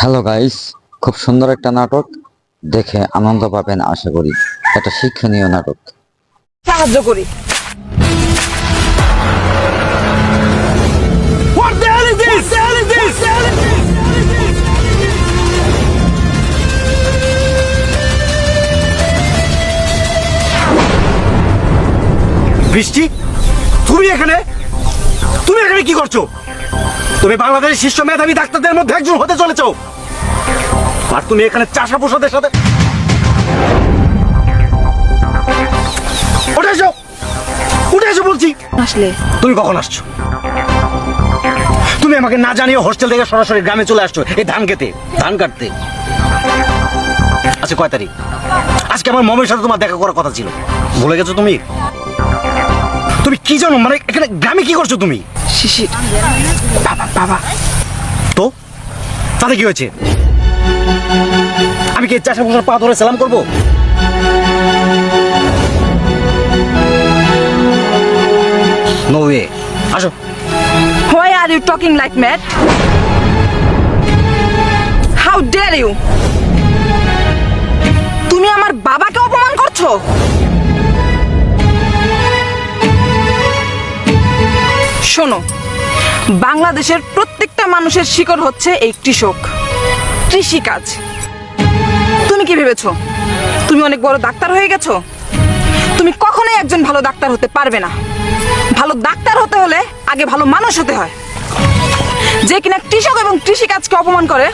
Hello guys, খুব সুন্দর একটা নাটক দেখে আনন্দ পাবেন আশা করি। একটা শিক্ষণীয় নাটক। সাহায্য করি? বৃষ্টি? তুমি এখানে? তুমি এখানে কি করছ? তুমি বাংলাদেশের শীর্ষ মেধাবী ডাক্তারদের মধ্যে একজন হতে চলেছো। আর তুমি এখানে চাষা পোষাদের সাথে উঠে এসো! উঠে এসো বলছি। আসলে তুমি কখন আসছো? তুমি আমাকে না জানিয়ে হোস্টেল থেকে সরাসরি গ্রামে চলে আসছো। এই ধান খেতে ধান কাটতে। আচ্ছা কয় তারিখ? আজকে আমার মমের সাথে তোমার দেখা করার কথা ছিল। ভুলে গেছো তুমি? তুমি কি জানো? মানে এখানে গ্রামে কি করছ তুমি? শিশির বাবা বাবা। তো? তাতে কি হয়েছে? আমি কি চাষা পোষার পা ধরে সালাম করব? নো ওয়ে আসো। Why are you talking like mad how dare you তুমি আমার বাবাকে অপমান করছ? শোনো, বাংলাদেশের প্রত্যেকটা মানুষের শিকড় হচ্ছে এই কৃষক, কৃষিকাজ। তুমি কি ভেবেছো? তুমি অনেক বড় ডাক্তার হয়ে গেছো? তুমি কখনোই একজন ভালো ডাক্তার হতে পারবে না। ভালো ডাক্তার হতে হলে আগে ভালো মানুষ হতে হয়। যে কিনা কৃষক এবং কৃষিকাজকে অপমান করে,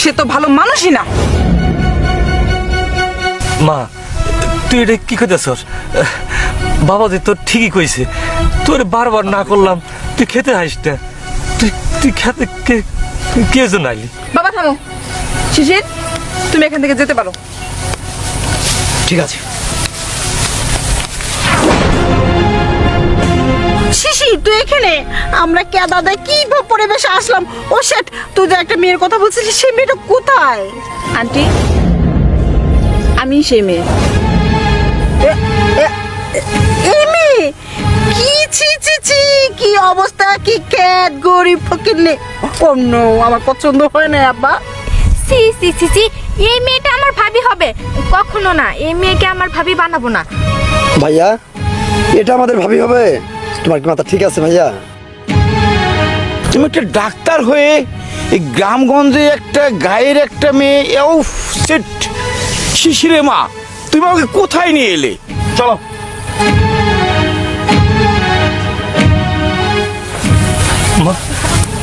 সে তো ভালো মানুষই না। মা তুই এটা কি বাবা যে তোর ঠিকই কইছে। তোর বারবার না করলাম তুই খেতে হাসিস না। তুই তুই খেতে কে কে জন্য আইলি? বাবা থামো। শিশির তুমি এখান থেকে যেতে পারো। ঠিক আছে। শিশি তুই এখানে? আমরা কে দাদা কি পরিবেশে আসলাম? ও শেট তুই যে একটা মেয়ের কথা বলছিস সেই মেয়েটা কোথায়? আন্টি আমি সেই মেয়ে। ছি ছি ছি কি অবস্থা কি ক্যাট গরিব ফকিরনে ও নো আমার পছন্দ হয় না আব্বা। সি সি সি সি এই মেয়েটা আমার ভাবি হবে। কখনো না এই মেয়েকে আমার ভাবি বানাবো না। ভাইয়া এটা আমাদের ভাবি হবে। তোমার কি মাথা ঠিক আছে ভাইয়া? তুমি একটা ডাক্তার হয়ে এই গ্রামগঞ্জে একটা গায়ের একটা মেয়ে এও সেট শিশিরে মা তুমি আমাকে কোথায় নিয়ে এলে? চলো।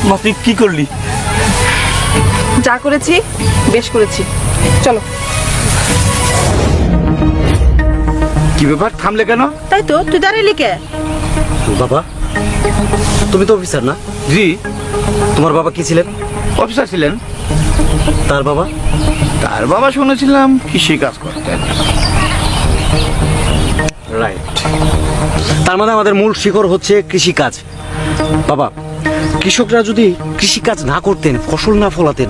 মা তুই কি করলি? যা করেছি বেশ করেছি। চলো। কি ব্যাপার? থামলে কেন? তাই তো তুই দাঁড়ালি কে? বাবা? তুমি তো অফিসার না? জি। তোমার বাবা কি ছিলেন? অফিসার ছিলেন। তার বাবা? তার বাবা শুনেছিলাম কৃষি কাজ করতেন। রাইট তার মানে আমাদের মূল শিকড় হচ্ছে কৃষিকাজ। বাবা কৃষকরা যদি কৃষিকাজ না করতেন, ফসল না ফলাতেন,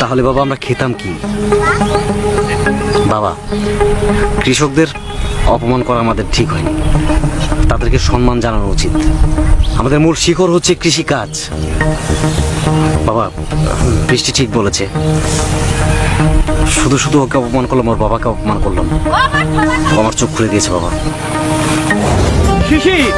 তাহলে বাবা আমরা খেতাম কি? বাবা, কৃষকদের অপমান করা আমাদের ঠিক হয়নি। তাদেরকে সম্মান জানানো উচিত। আমাদের মূল শিকড় হচ্ছে কৃষিকাজ। বাবা, বৃষ্টি ঠিক বলেছে। শুধু শুধু ওকে অপমান করলাম, ওর বাবাকে অপমান করলাম। আমার চোখ খুলে দিয়েছে বাবা। শিশি!